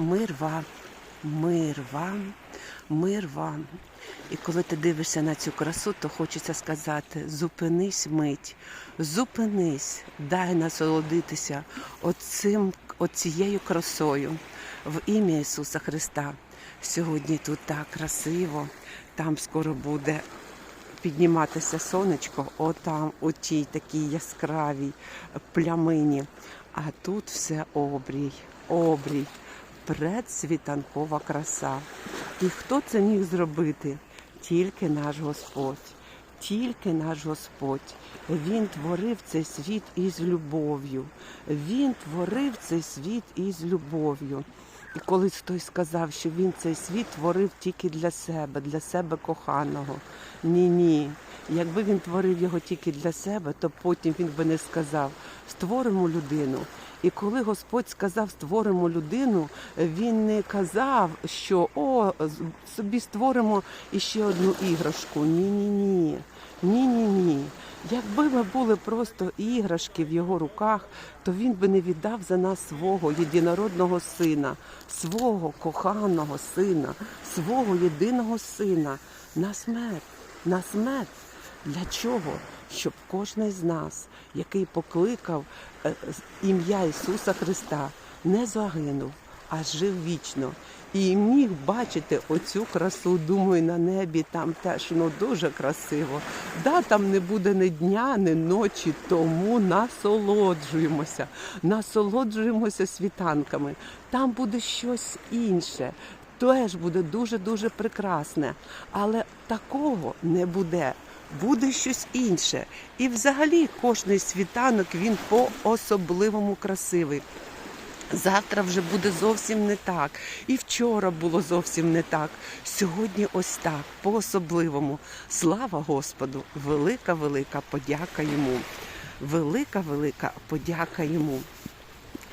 Мир вам, мир вам, мир вам. І коли ти дивишся на цю красу, то хочеться сказати: зупинись мить, зупинись, дай насолодитися оцим, оцією красою в ім'я Ісуса Христа. Сьогодні тут так красиво, там скоро буде підніматися сонечко, отам, у тій такій яскравій плямині. А тут все обрій, обрій, предсвітанкова краса. І хто це міг зробити? Тільки наш Господь. Тільки наш Господь. Він творив цей світ із любов'ю. Він творив цей світ із любов'ю. І колись хтось сказав, що він цей світ творив тільки для себе, для себе коханого. Ні, ні. Якби він творив його тільки для себе, то потім він би не сказав створимо людину. І коли Господь сказав створимо людину, він не казав, що о, собі створимо іще одну іграшку. Ні, ні, ні. Ні, ні, ні. Якби ми були просто іграшки в його руках, то він би не віддав за нас свого єдинородного сина, свого коханого сина, свого єдиного сина на смерть, на смерть. Для чого? Щоб кожен з нас, який покликав е, ім'я Ісуса Христа, не загинув, а жив вічно. І міг бачити оцю красу, думаю, на небі там теж ну дуже красиво. Да, там не буде ні дня, ні ночі, тому насолоджуємося, насолоджуємося світанками. Там буде щось інше. Теж буде дуже-дуже прекрасне, але такого не буде. Буде щось інше. І взагалі кожний світанок він по-особливому красивий. Завтра вже буде зовсім не так. І вчора було зовсім не так. Сьогодні ось так, по-особливому. Слава Господу! Велика, велика подяка йому. Велика, велика подяка йому.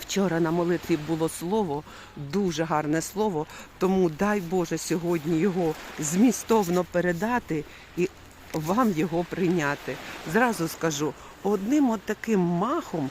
Вчора на молитві було слово, дуже гарне слово, тому дай Боже сьогодні його змістовно передати і вам його прийняти. Зразу скажу, одним от таким махом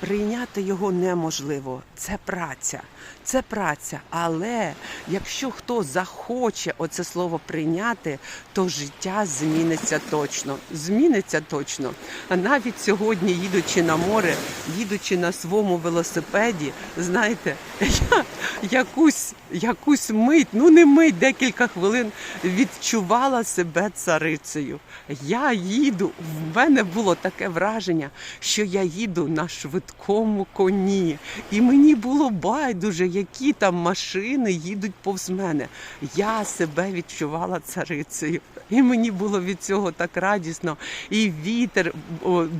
прийняти його неможливо. Це праця, це праця. Але якщо хто захоче оце слово прийняти, то життя зміниться точно. Зміниться точно. А навіть сьогодні, їдучи на море, їдучи на своєму велосипеді, знаєте, я якусь, якусь мить, ну не мить, декілька хвилин відчувала себе царицею. Я їду, в мене було таке враження, що я їду на швидкому коні. І мені було байдуже, які там машини їдуть повз мене. Я себе відчувала царицею. І мені було від цього так радісно. І вітер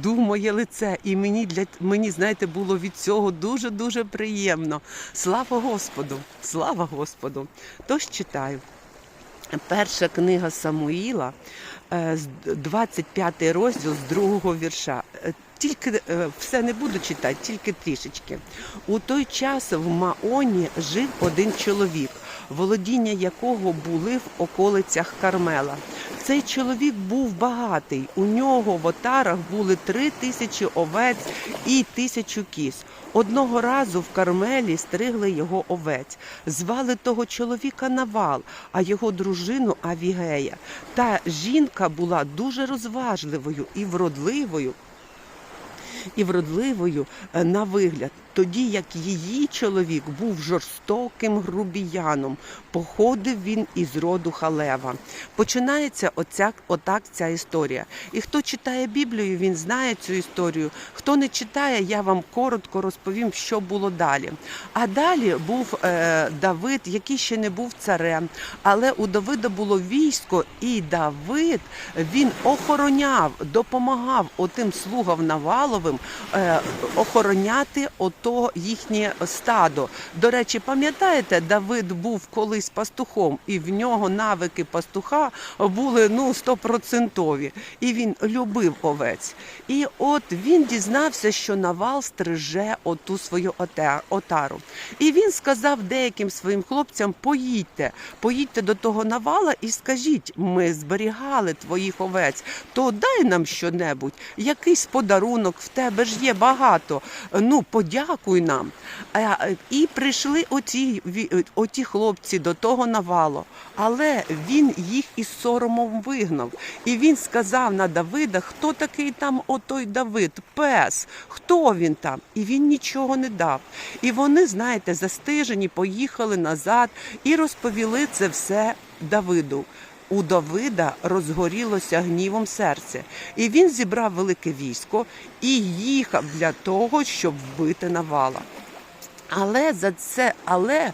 дув моє лице. І мені для мені, знаєте, було від цього дуже дуже приємно. Слава Господу! Слава Господу! Тож читаю. Перша книга Самуїла, е, з 25 розділ з другого вірша. Тільки е, все не буду читати, тільки трішечки. У той час в Маоні жив один чоловік, володіння якого були в околицях Кармела. Цей чоловік був багатий. У нього в отарах були три тисячі овець і тисячу кіз. Одного разу в Кармелі стригли його овець. Звали того чоловіка Навал, а його дружину Авігея. Та жінка була дуже розважливою і вродливою. І вродливою е, на вигляд, тоді як її чоловік був жорстоким грубіяном, походив він із роду Халева. Починається оця, отак ця історія. І хто читає Біблію, він знає цю історію. Хто не читає, я вам коротко розповім, що було далі. А далі був е, Давид, який ще не був царем, але у Давида було військо, і Давид він охороняв, допомагав отим слугам Наваловим е, охороняти ото їхнє стадо. До речі, пам'ятаєте, Давид був колись пастухом, і в нього навики пастуха були ну стопроцентові. І він любив овець. І от він дізнався, що Навал стриже оту свою отару. І він сказав деяким своїм хлопцям: поїдьте, поїдьте до того Навала і скажіть, ми зберігали твоїх овець, то дай нам щонебудь, якийсь подарунок в тебе ж є багато. Ну, подяку дякуй нам. І прийшли оті, оті хлопці до того навалу, але він їх із соромом вигнав. І він сказав на Давида, хто такий там отой Давид, пес, хто він там? І він нічого не дав. І вони, знаєте, застижені, поїхали назад і розповіли це все Давиду. У Давида розгорілося гнівом серце, і він зібрав велике військо і їхав для того, щоб вбити навала. Але за це, але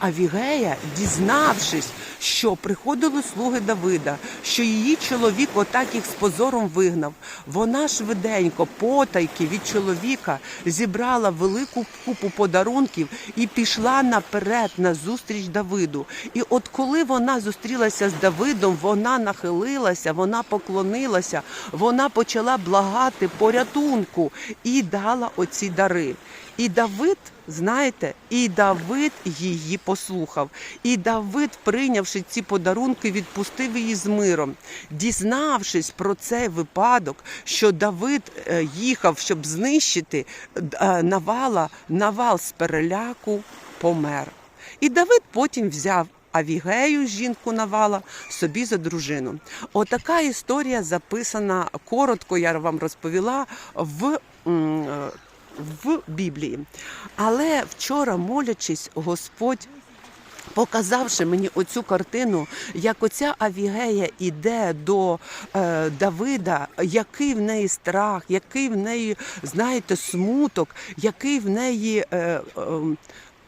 Авігея, дізнавшись, що приходили слуги Давида, що її чоловік отак їх з позором вигнав, вона швиденько, потайки від чоловіка, зібрала велику купу подарунків і пішла наперед на зустріч Давиду. І от коли вона зустрілася з Давидом, вона нахилилася, вона поклонилася, вона почала благати порятунку і дала оці дари. І Давид, знаєте, і Давид її послухав. І Давид, прийнявши ці подарунки, відпустив її з миром. Дізнавшись про цей випадок, що Давид е, їхав, щоб знищити е, навала, навал з переляку помер. І Давид потім взяв Авігею, жінку Навала, собі за дружину. Отака історія записана коротко, я вам розповіла в. В Біблії. Але вчора, молячись, Господь. Показавши мені оцю картину, як оця Авігея іде до е, Давида, який в неї страх, який в неї, знаєте, смуток, який в неї. Е, е,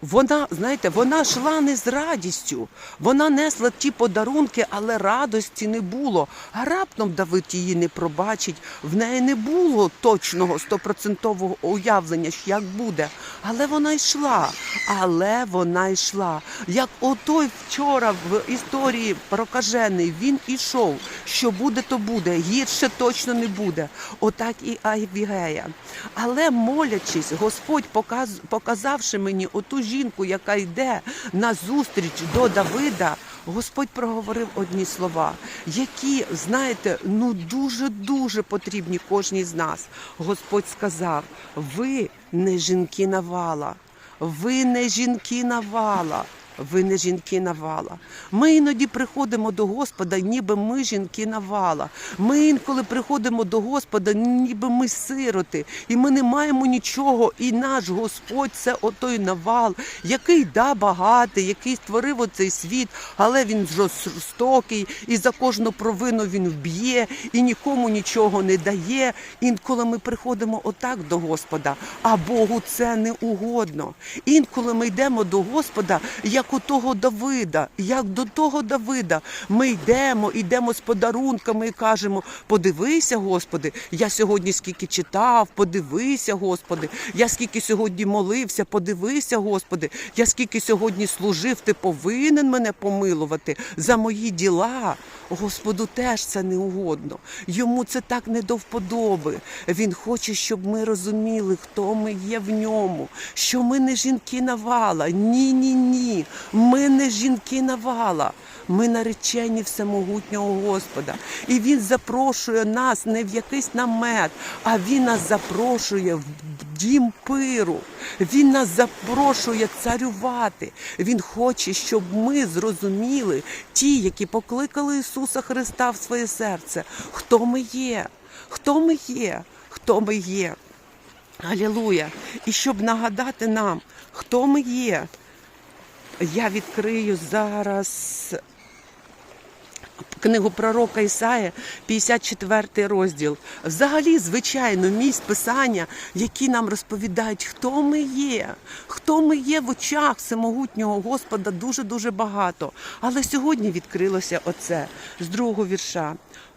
вона, знаєте, вона йшла не з радістю. Вона несла ті подарунки, але радості не було. А раптом Давид її не пробачить. В неї не було точного стопроцентового уявлення, як буде. Але вона йшла. Але вона йшла. Як отой вчора в історії прокажений, він ішов. Що буде, то буде. Гірше точно не буде. Отак і Авігея. Але молячись, Господь показ, показавши мені оту жінку, яка йде на зустріч до Давида, Господь проговорив одні слова, які, знаєте, ну дуже дуже потрібні кожній з нас. Господь сказав: ви не жінки навала, ви не жінки навала. Ви не жінки навала. Ми іноді приходимо до Господа, ніби ми жінки навала. Ми інколи приходимо до Господа, ніби ми сироти, і ми не маємо нічого. І наш Господь це отой навал, який да багатий, який створив оцей світ, але він жорстокий, і за кожну провину він вб'є і нікому нічого не дає. Інколи ми приходимо отак до Господа, а Богу це не угодно. Інколи ми йдемо до Господа, як у того Давида, як до того Давида. Ми йдемо, йдемо з подарунками і кажемо: подивися, Господи, я сьогодні скільки читав, подивися, Господи, я скільки сьогодні молився, подивися, Господи, я скільки сьогодні служив, ти повинен мене помилувати за мої діла. Господу теж це не угодно. Йому це так не до вподоби. Він хоче, щоб ми розуміли, хто ми є в ньому, що ми не жінки навала. Ні, ні, ні. Ми не жінки навала. Ми наречені всемогутнього Господа. І Він запрошує нас не в якийсь намет, а Він нас запрошує в дім пиру. Він нас запрошує царювати. Він хоче, щоб ми зрозуміли ті, які покликали Ісуса Христа в своє серце, хто ми є, хто ми є, хто ми є. Алілуя! І щоб нагадати нам, хто ми є, я відкрию зараз книгу пророка Ісая, 54 розділ. Взагалі, звичайно, місць писання, які нам розповідають, хто ми є, хто ми є в очах всемогутнього Господа, дуже-дуже багато. Але сьогодні відкрилося оце з другого вірша.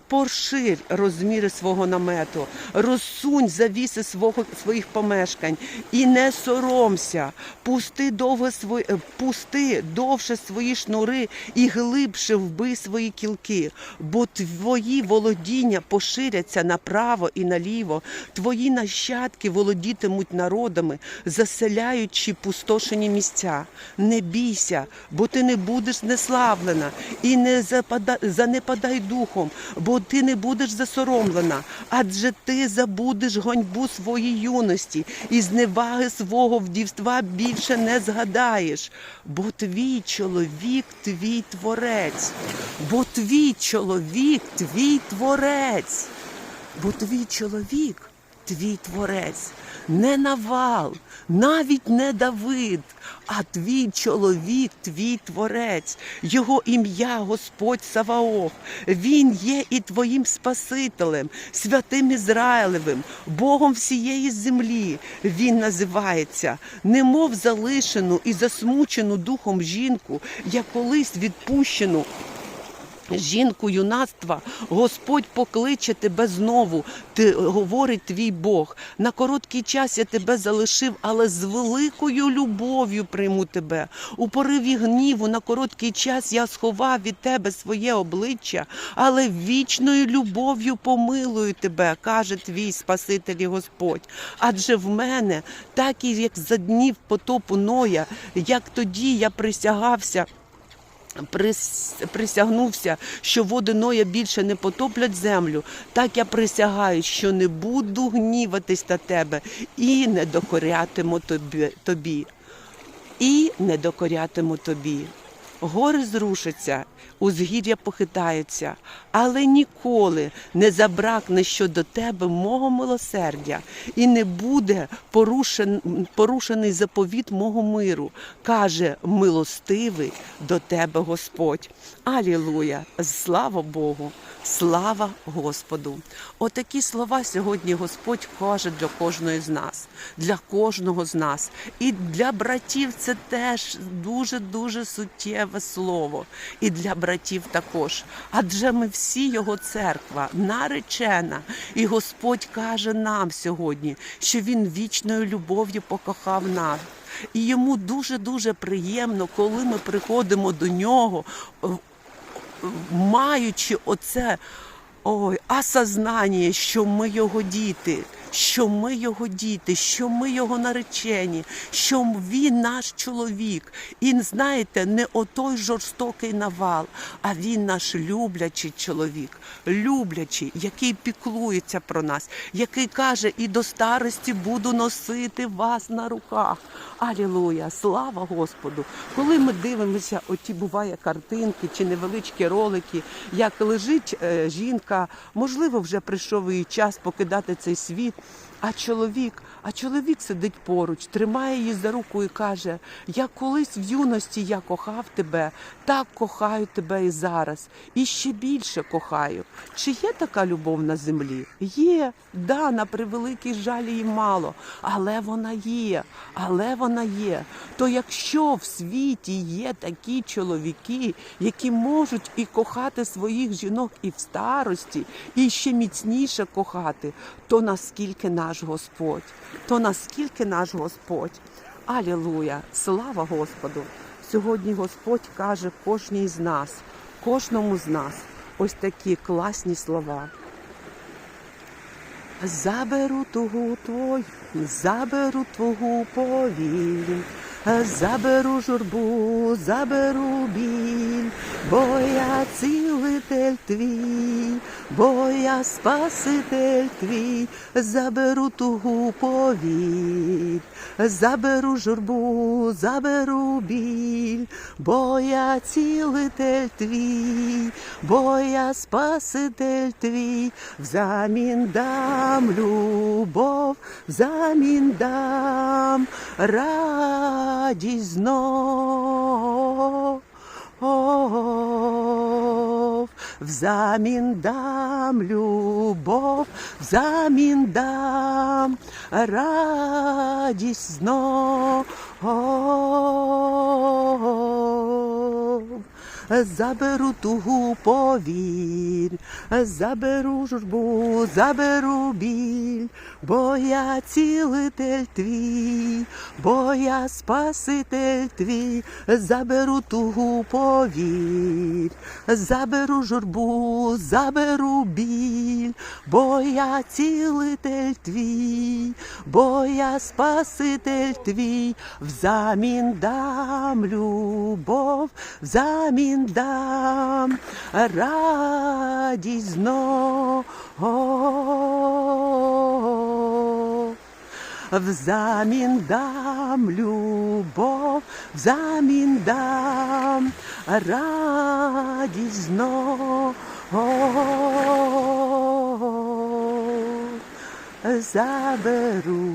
Поширь розміри свого намету, розсунь завіси свого, своїх помешкань. І не соромся, пусти довго свої, е, пусти довше свої шнури і глибше вбий свої кілки, бо твої володіння поширяться направо і наліво, твої нащадки володітимуть народами, заселяючи пустошені місця. Не бійся, бо ти не будеш неславлена, і не запада- занепадай духом, бо то ти не будеш засоромлена, адже ти забудеш гоньбу своєї юності і зневаги свого вдівства більше не згадаєш. Бо твій чоловік, твій творець, бо твій чоловік, твій творець, бо твій чоловік, твій творець, не Навал, навіть не Давид, а твій чоловік, твій творець, його ім'я Господь Саваоф. Він є і твоїм Спасителем, святим Ізраїлевим, Богом всієї землі. Він називається, немов залишену і засмучену духом жінку, як колись відпущену. Жінку юнацтва, Господь покличе тебе знову, ти говорить твій Бог. На короткий час я тебе залишив, але з великою любов'ю прийму тебе. У пориві гніву на короткий час я сховав від тебе своє обличчя, але вічною любов'ю помилую тебе, каже твій Спаситель і Господь. Адже в мене, так і як за днів потопу Ноя, як тоді я присягався. Прис- присягнувся, що води Ноя більше не потоплять землю, так я присягаю, що не буду гніватись на тебе і не докорятиму тобі. І не докорятиму тобі. Гори зрушаться, узгір'я похитаються, але ніколи не забракне щодо тебе мого милосердя, і не буде порушен, порушений заповіт мого миру, каже милостивий до тебе Господь. Алілуя! Слава Богу! Слава Господу! Отакі слова сьогодні Господь каже для кожної з нас, для кожного з нас. І для братів це теж дуже-дуже суттєве слово. І для братів також. Адже ми всі його церква, наречена. І Господь каже нам сьогодні, що Він вічною любов'ю покохав нас. І йому дуже-дуже приємно, коли ми приходимо до нього, маючи оце ой, осознання, що ми його діти, що ми його діти, що ми його наречені, що він наш чоловік. І знаєте, не отой жорстокий навал, а він наш люблячий чоловік, люблячий, який піклується про нас, який каже, і до старості буду носити вас на руках. Алілуя! Слава Господу! Коли ми дивимося, оті буває картинки чи невеличкі ролики, як лежить е, жінка, можливо, вже прийшов її час покидати цей світ. А чоловік, а чоловік сидить поруч, тримає її за руку і каже: Я колись в юності я кохав тебе, так кохаю тебе і зараз, і ще більше кохаю. Чи є така любов на землі? Є, да, на превеликий жаль її мало, але вона є, але вона є. То якщо в світі є такі чоловіки, які можуть і кохати своїх жінок і в старості, і ще міцніше кохати, то наскільки наш Господь, то наскільки наш Господь. Алілуя! Слава Господу! Сьогодні Господь каже кожній з нас, кожному з нас ось такі класні слова. Заберу тугу твою, заберу твого повіль, заберу журбу, заберу біль, бо я цілитель твій, бо я спаситель твій, заберу тугу повіль, заберу журбу, заберу біль, бо я цілитель твій, бо я спаситель твій, взамін дам любов, взамін дам радість знов. Взамін дам любов, взамін дам радість знов. Заберу тугу повіль, заберу журбу, заберу біль, бо я цілитель твій, бо я спаситель твій, заберу тугу повіль, заберу журбу, заберу біль, бо я цілитель твій, бо я спаситель твій, взамін дам любов, взамін дам радість знов. Взамін дам любов, взамін дам радість знов. Заберу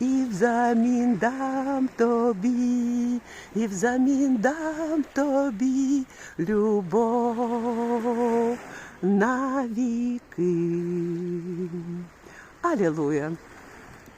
і взамін дам тобі, і взамін дам тобі любов навіки. Алілуя!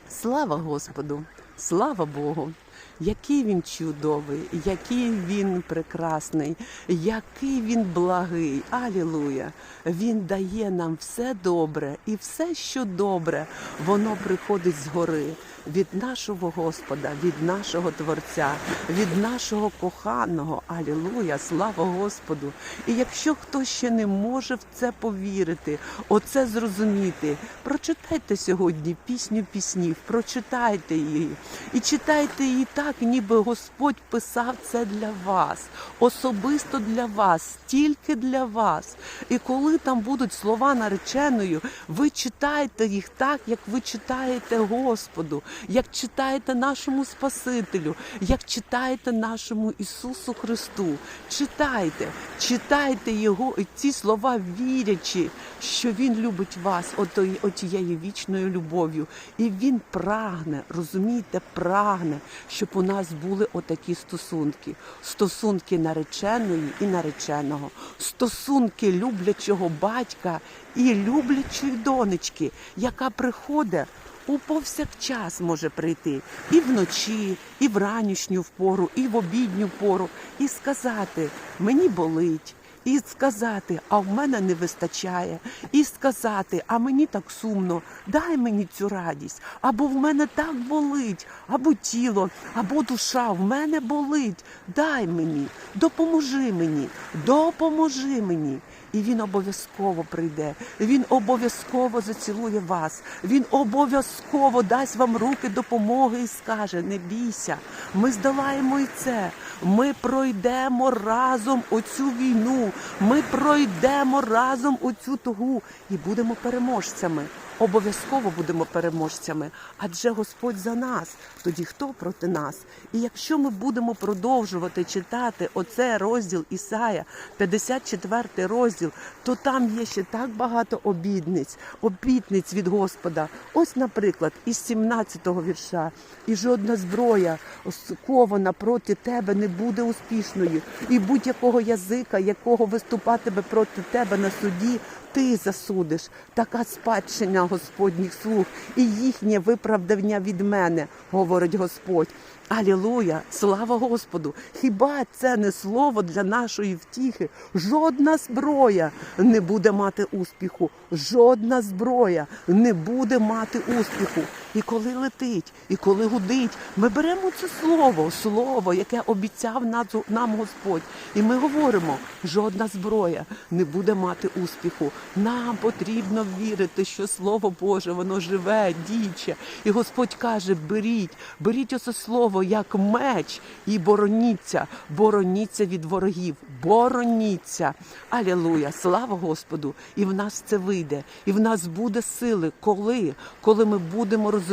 Слава Господу! Слава Богу! Який він чудовий, який він прекрасний, який він благий. Алілуя! Він дає нам все добре, і все, що добре, воно приходить згори від нашого Господа, від нашого Творця, від нашого коханого. Алілуя! Слава Господу! І якщо хтось ще не може в це повірити, оце зрозуміти, прочитайте сьогодні пісню піснів, прочитайте її і читайте її так, ніби Господь писав це для вас, особисто для вас, тільки для вас. І коли там будуть слова нареченою, ви читайте їх так, як ви читаєте Господу, як читаєте нашому Спасителю, як читаєте нашому Ісусу Христу. Читайте, читайте Його ці слова, вірячи, що Він любить вас отією вічною любов'ю. І Він прагне, розумієте, прагне, щоб у нас були отакі стосунки: стосунки нареченої і нареченого, стосунки люблячого батька і люблячої донечки, яка приходить. У повсякчас може прийти. І вночі, і в ранішню пору, і в обідню пору, і сказати мені болить, і сказати, а в мене не вистачає, і сказати, а мені так сумно, дай мені цю радість, або в мене так болить, або тіло, або душа в мене болить. Дай мені, допоможи мені, допоможи мені. І він обов'язково прийде. Він обов'язково зацілує вас. Він обов'язково дасть вам руки допомоги і скаже: не бійся, ми здолаємо і це. Ми пройдемо разом оцю війну. Ми пройдемо разом оцю тугу і будемо переможцями. Обов'язково будемо переможцями, адже Господь за нас. Тоді хто проти нас? І якщо ми будемо продовжувати читати оце розділ Ісая, 54 розділ, то там є ще так багато обідниць, обітниць від Господа. Ось, наприклад, із 17-го вірша. І жодна зброя скована проти тебе не буде успішною, і будь-якого язика, якого виступатиме проти тебе на суді, ти засудиш така спадщина Господніх слуг і їхнє виправдання від мене, говорить Господь. Алілуя! Слава Господу! Хіба це не слово для нашої втіхи? Жодна зброя не буде мати успіху. Жодна зброя не буде мати успіху. І коли летить, і коли гудить, ми беремо це слово, слово, яке обіцяв нам Господь. І ми говоримо: жодна зброя не буде мати успіху. Нам потрібно вірити, що Слово Боже, воно живе, діче. І Господь каже: беріть, беріть оце слово як меч і бороніться, бороніться від ворогів, бороніться. Алілуя! Слава Господу! І в нас це вийде, і в нас буде сили, коли, коли ми будемо розуміти,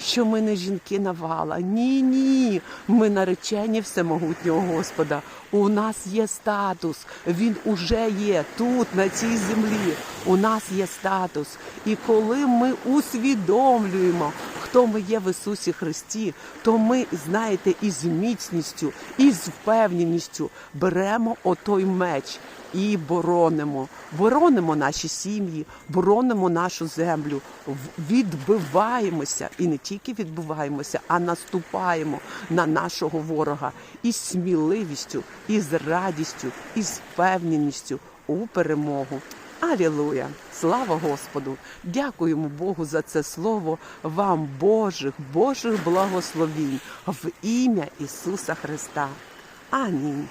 що ми не жінки навала. Ні, ні. Ми наречені всемогутнього Господа. У нас є статус, він уже є тут, на цій землі. У нас є статус. І коли ми усвідомлюємо, хто ми є в Ісусі Христі, то ми, знаєте, із міцністю, і з впевненістю беремо отой меч і боронимо. Боронимо наші сім'ї, боронимо нашу землю, відбиваємося і не тільки відбиваємося, а наступаємо на нашого ворога із сміливістю, із радістю, із впевненістю у перемогу. Алілуя! Слава Господу! Дякуємо Богу за це слово вам, Божих, Божих благословінь в ім'я Ісуса Христа. Амінь.